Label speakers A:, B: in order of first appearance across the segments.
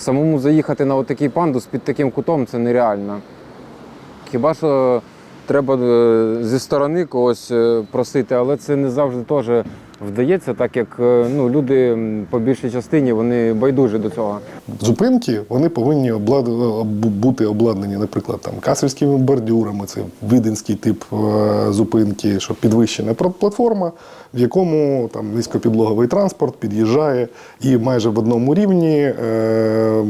A: Самому заїхати на отакий пандус під таким кутом це нереально. Хіба що треба е, зі сторони когось е, просити, але це не завжди теж вдається, так як е, ну, люди по більшій частині вони байдужі до цього.
B: Зупинки вони повинні облад... бути обладнані, наприклад, там касельськими бордюрами, це видинський тип е, зупинки, що підвищена платформа, в якому там низькопідлоговий транспорт під'їжджає, і майже в одному рівні е,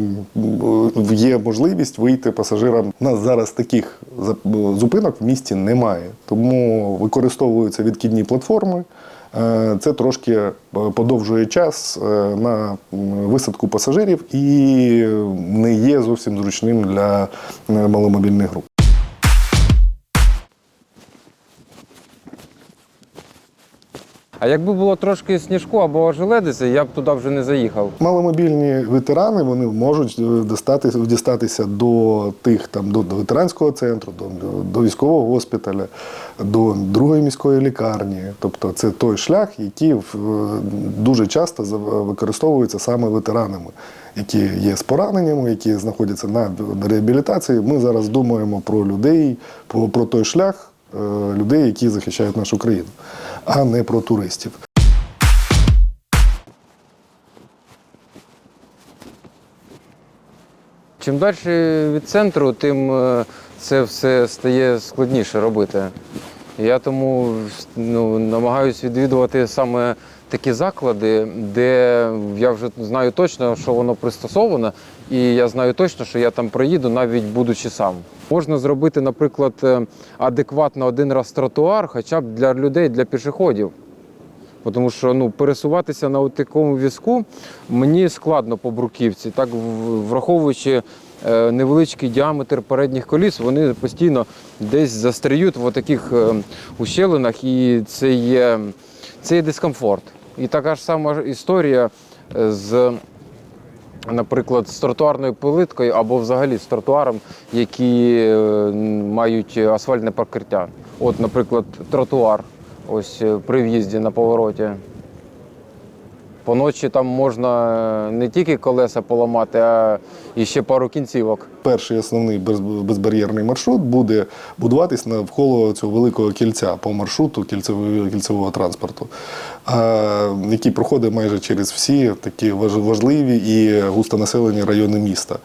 B: є можливість вийти пасажирам. У нас зараз таких зупинок в місті немає, тому використовуються відкидні платформи. Е, Це трошки е, подовжує час е, на висадку пасажирів і не є зовсім зручним для маломобільних груп.
A: А якби було трошки сніжку або ожеледиця, я б туди вже не заїхав.
B: Маломобільні ветерани вони можуть е, дістатися, дістатися до тих там до, до ветеранського центру, до, до військового госпіталя, до другої міської лікарні. Тобто це той шлях, який в- дуже часто використовується саме ветеранами, які є з пораненнями, які знаходяться на, реабілітації. Ми зараз думаємо про людей, про, про той шлях е, людей, які захищають нашу країну, а не про туристів.
A: Чим далі від центру, тим е, це все стає складніше робити. Я тому ну, намагаюся відвідувати саме такі заклади, де я вже знаю точно, що воно пристосовано, і я знаю точно, що я там проїду, навіть будучи сам. Можна зробити, наприклад, е, адекватно один раз тротуар, хоча б для людей, для пішоходів. Тому що ну, пересуватися на такому візку мені складно по бруківці. Так, враховуючи е, невеличкий діаметр передніх коліс, вони постійно десь застряють в таких ущелинах, і це є, це є дискомфорт. І така ж сама історія е, з наприклад, з тротуарною плиткою або взагалі з тротуаром, які е, мають асфальтне покриття. От, наприклад, тротуар ось е, при в'їзді на повороті. Поночі там можна е, не тільки колеса поламати, а і ще пару кінцівок.
B: Перший основний безбар'єрний маршрут буде будуватись навколо цього великого кільця по маршруту кільцевого, кільцевого транспорту, який проходить майже через всі такі важ- важливі і густонаселені райони міста.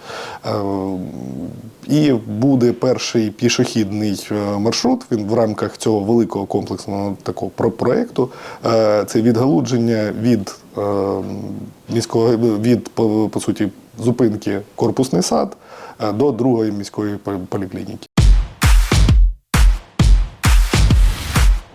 B: І буде перший пішохідний е, маршрут. Він в рамках цього великого комплексного такого про- проекту. Е, Це відгалудження від е, міського від по, по суті зупинки корпусний сад е, до другої міської полі- поліклініки.